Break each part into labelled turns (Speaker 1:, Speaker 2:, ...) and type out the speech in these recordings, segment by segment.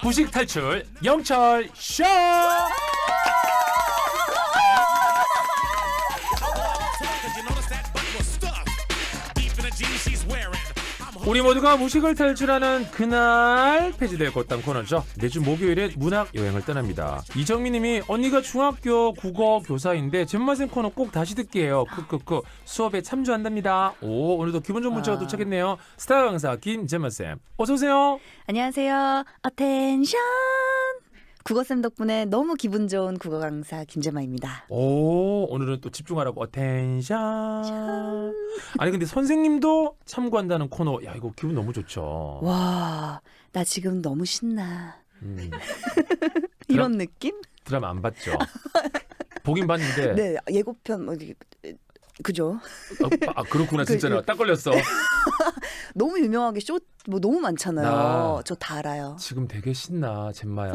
Speaker 1: 부식 탈출 영철 쇼. 우리 모두가 무식을 탈출하는 그날 폐지될 것단 코너죠. 매주 목요일에 문학 여행을 떠납니다. 이정민님이 언니가 중학교 국어 교사인데 잼마생 코너 꼭 다시 듣게요. 크크크 수업에 참조한답니다. 오 오늘도 기분 좋은 문자가
Speaker 2: 아.
Speaker 1: 도착했네요. 스타 강사 김잼마쌤 어서 오세요.
Speaker 2: 안녕하세요. 어텐션. 국어쌤 덕분에 너무 기분 좋은 국어 강사 김재마입니다.
Speaker 1: 오 오늘은 또 집중하라고 어텐션. 아니 근데 선생님도 참고한다는 코너. 야 이거 기분 너무 좋죠.
Speaker 2: 와, 나 지금 너무 신나.
Speaker 1: 음,
Speaker 2: 이런 느낌?
Speaker 1: 드라마 안 봤죠? 보긴 봤는데.
Speaker 2: 네, 예고편 어디 그죠?
Speaker 1: 아, 아, 그렇구나
Speaker 2: 그,
Speaker 1: 진짜
Speaker 2: 그-
Speaker 1: 딱 걸렸어.
Speaker 2: 너무 유명하게 쇼 뭐 너무 많잖아요.
Speaker 1: 나-
Speaker 2: 저 다 알아요.
Speaker 1: 지금 되게 신나 잼마야.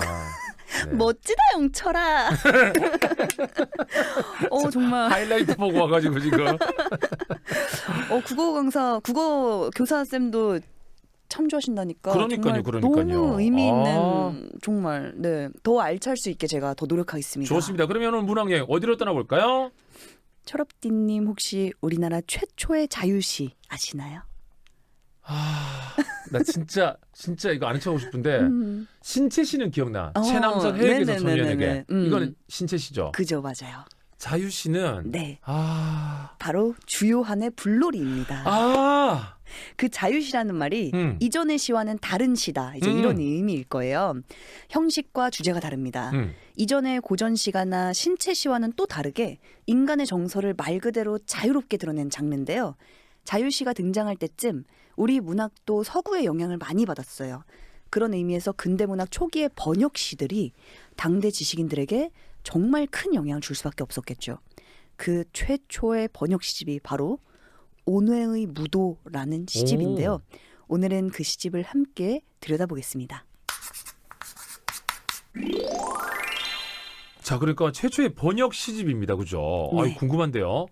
Speaker 1: 네.
Speaker 2: 멋지다 영철아. 어 정말
Speaker 1: 하이라이트 보고 와가지고 지금.
Speaker 2: 어 국어 강사 국어 교사 쌤도 참조하신다니까
Speaker 1: 그러니까요,
Speaker 2: 정말
Speaker 1: 그러니까요.
Speaker 2: 너무 의미 있는
Speaker 1: 아.
Speaker 2: 정말 네더 알찰 수 있게 제가 더 노력하겠습니다.
Speaker 1: 좋습니다. 그러면 오늘 문학여행 어디로 떠나볼까요?
Speaker 2: 철업디님 혹시 우리나라 최초의 자유시 아시나요?
Speaker 1: 아, 나 진짜 진짜 이거 아는 척하고 싶은데
Speaker 2: 음,
Speaker 1: 신채 씨는 기억나.
Speaker 2: 어,
Speaker 1: 최남선 해외에서. 소년에게.
Speaker 2: 음.
Speaker 1: 이거는 신채 씨죠.
Speaker 2: 그죠 맞아요.
Speaker 1: 자유 씨는
Speaker 2: 네,
Speaker 1: 아,
Speaker 2: 바로 주요한의 불놀이입니다.
Speaker 1: 아,
Speaker 2: 그 자유시라는 말이
Speaker 1: 음.
Speaker 2: 이전의 시와는 다른 시다. 이제
Speaker 1: 음.
Speaker 2: 이런 의미일 거예요. 형식과 주제가 다릅니다.
Speaker 1: 음.
Speaker 2: 이전의 고전 시가나 신체 시와는 또 다르게 인간의 정서를 말 그대로 자유롭게 드러낸 장르인데요. 자유시가 등장할 때쯤 우리 문학도 서구의 영향을 많이 받았어요. 그런 의미에서 근대 문학 초기의 번역 시들이 당대 지식인들에게 정말 큰 영향을 줄 수밖에 없었겠죠. 그 최초의 번역 시집이 바로 온회의 무도라는 시집인데요. 오늘은 그 시집을 함께 들여다보겠습니다.
Speaker 1: 자 그러니까 최초의 번역 시집입니다, 그죠?
Speaker 2: 네.
Speaker 1: 아이 궁금한데요.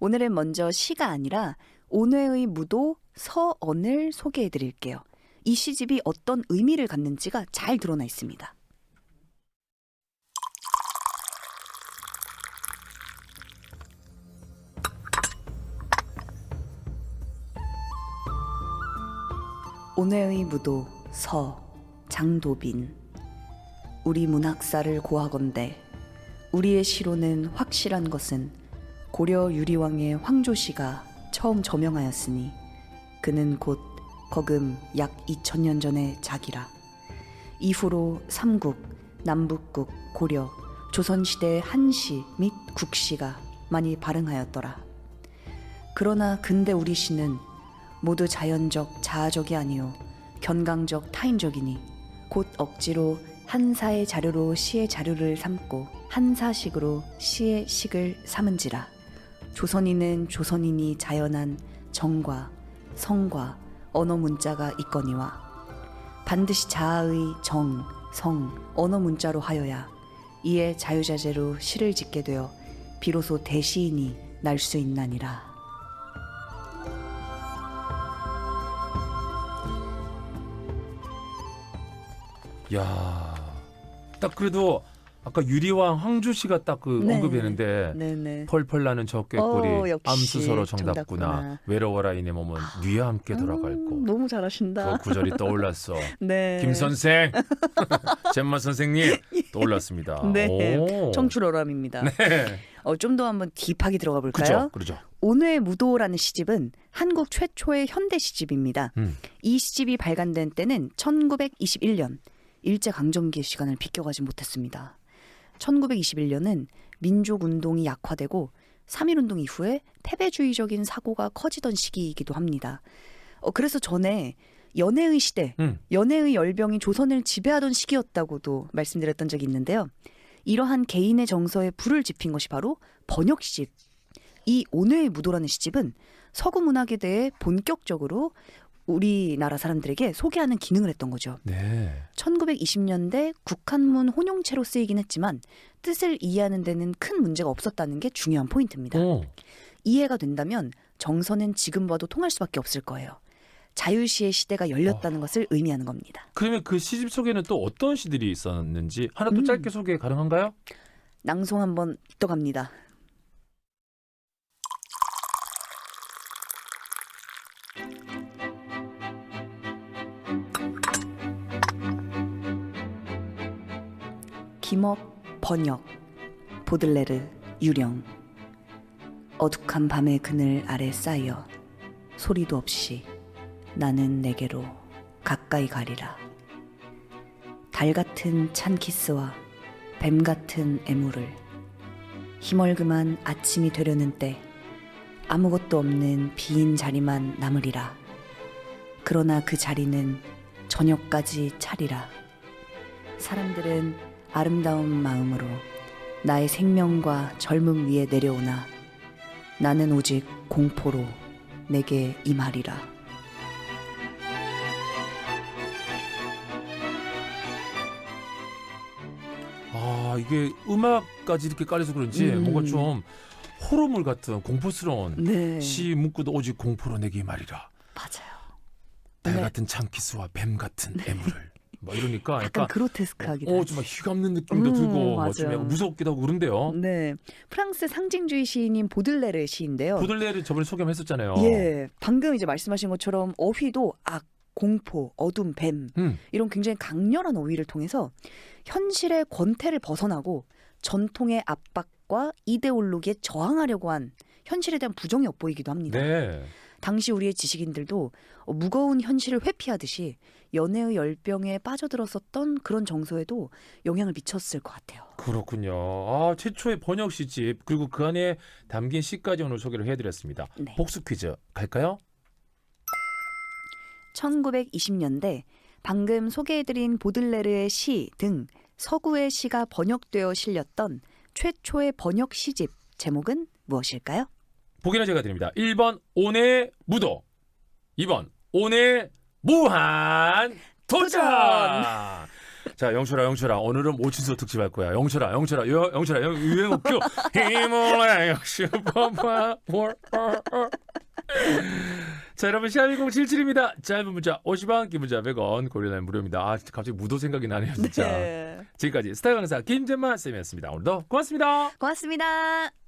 Speaker 2: 오늘은 먼저 시가 아니라 온회의 무도 서언을 소개해 드릴게요. 이 시집이 어떤 의미를 갖는지가 잘 드러나 있습니다. 온회의 무도 서 장도빈 우리 문학사를 고하건대 우리의 시로는 확실한 것은 고려 유리왕의 황조씨가 처음 저명하였으니 그는 곧 거금 약 2000년 전의 작이라 이후로 삼국, 남북국, 고려, 조선시대 한시 및 국시가 많이 발흥하였더라. 그러나 근대 우리 시는 모두 자연적 자아적이 아니요 견강적 타인적이니 곧 억지로 한사의 자료로 시의 자료를 삼고 한사식으로 시의 식을 삼은지라 조선인은 조선인이 자연한 정과 성과 언어 문자가 있거니와 반드시 자아의 정, 성, 언어 문자로 하여야 이에 자유자재로 시를 짓게 되어 비로소 대시인이 날 수 있나니라.
Speaker 1: 야, 딱 그래도 아까 유리왕 황조 씨가 딱 그
Speaker 2: 네.
Speaker 1: 언급했는데
Speaker 2: 네네.
Speaker 1: 펄펄 나는 저 꾀꼬리
Speaker 2: 어, 역시
Speaker 1: 암수서로 정답구나
Speaker 2: 정답구나.
Speaker 1: 외로워라 이내 몸은 뉘와 함께 돌아갈
Speaker 2: 음,
Speaker 1: 거.
Speaker 2: 너무
Speaker 1: 그
Speaker 2: 잘하신다.
Speaker 1: 구절이 떠올랐어.
Speaker 2: 네.
Speaker 1: 김 선생, 잼마 선생님 떠올랐습니다.
Speaker 2: 네.
Speaker 1: 오.
Speaker 2: 청출어람입니다.
Speaker 1: 네.
Speaker 2: 어, 좀 더 한번 딥하게 들어가 볼까요?
Speaker 1: 그죠, 그죠.
Speaker 2: 온회 무도라는 시집은 한국 최초의 현대 시집입니다.
Speaker 1: 음.
Speaker 2: 이 시집이 발간된 때는 1921년 일제 강점기의 시간을 비껴가지 못했습니다. 1921년은 민족 운동이 약화되고 3.1 운동 이후에 패배주의적인 사고가 커지던 시기이기도 합니다. 어, 그래서 전에 연애의 시대,
Speaker 1: 음.
Speaker 2: 연애의 열병이 조선을 지배하던 시기였다고도 말씀드렸던 적이 있는데요. 이러한 개인의 정서에 불을 지핀 것이 바로 번역 시집. 이 온회의 무도라는 시집은 서구 문학에 대해 본격적으로 우리나라 사람들에게 소개하는 기능을 했던 거죠.
Speaker 1: 네.
Speaker 2: 1920년대 국한문 혼용체로 쓰이긴 했지만 뜻을 이해하는 데는 큰 문제가 없었다는 게 중요한 포인트입니다.
Speaker 1: 오.
Speaker 2: 이해가 된다면 정서는 지금 봐도 통할 수밖에 없을 거예요. 자유시의 시대가 열렸다는 것을 의미하는 겁니다.
Speaker 1: 그러면 그 시집 속에는 또 어떤 시들이 있었는지 하나 또
Speaker 2: 음.
Speaker 1: 짧게 소개 가능한가요?
Speaker 2: 낭송 한번 떠갑니다. 김업 번역 보들레르 유령. 어둑한 밤의 그늘 아래 쌓여 소리도 없이 나는 내게로 가까이 가리라. 달 같은 찬 키스와 뱀 같은 애무를 희멀그만 아침이 되려는 때 아무것도 없는 빈 자리만 남으리라. 그러나 그 자리는 저녁까지 차리라. 사람들은 아름다운 마음으로 나의 생명과 젊음 위에 내려오나 나는 오직 공포로 내게 임하리라
Speaker 1: 아 이게 음악까지 이렇게 깔려서 그런지
Speaker 2: 음.
Speaker 1: 뭔가 좀 호러물 같은 공포스러운
Speaker 2: 네
Speaker 1: 시 문구도 오직 공포로 내게 말이라
Speaker 2: 맞아요
Speaker 1: 달
Speaker 2: 네.
Speaker 1: 같은 창키스와 뱀 같은 애물을 막 이러니까
Speaker 2: 약간
Speaker 1: 약간
Speaker 2: 그로테스크하기도
Speaker 1: 어. 좀 막 휘감는 느낌도
Speaker 2: 음,
Speaker 1: 들고 뭐 좀
Speaker 2: 맞아요.
Speaker 1: 약간 무섭기도 하고 그런데요.
Speaker 2: 네, 프랑스 상징주의 시인인 보들레르 시인데요.
Speaker 1: 보들레를 저번에 소개 했었잖아요.
Speaker 2: 예, 방금 이제 말씀하신 것처럼 어휘도 악, 공포, 어둠, 뱀
Speaker 1: 음,
Speaker 2: 이런 굉장히 강렬한 어휘를 통해서 현실의 권태를 벗어나고 전통의 압박과 이데올로기에 저항하려고 한 현실에 대한 부정이 엿보이기도 합니다.
Speaker 1: 네.
Speaker 2: 당시 우리의 지식인들도 어, 무거운 현실을 회피하듯이 연애의 열병에 빠져들었었던 그런 정서에도 영향을 미쳤을 것 같아요.
Speaker 1: 그렇군요. 아, 최초의 번역 시집 그리고 그 안에 담긴 시까지 오늘 소개를 해드렸습니다.
Speaker 2: 네.
Speaker 1: 복수 퀴즈 갈까요?
Speaker 2: 1920년대 방금 소개해드린 보들레르의 시 등 서구의 시가 번역되어 실렸던 최초의 번역 시집 제목은 무엇일까요?
Speaker 1: 보기는 제가 드립니다. 1번 온의 무도 2번 온의 무한 도전! 자, 영철아, 영철아, 오늘은 모친소 특집 할 거야. 영철아, 영철아, 여, 영철아, 영, 유행어표. 힘을 내, 슈퍼파워. 자, 여러분, 샵1077입니다. 짧은 문자 50원, 긴 문자 100원, 고릴라인 무료입니다. 아, 갑자기 무도 생각이 나네요, 진짜. 지금까지 스타 강사 김재만 쌤이었습니다. 오늘도 고맙습니다.
Speaker 2: 고맙습니다.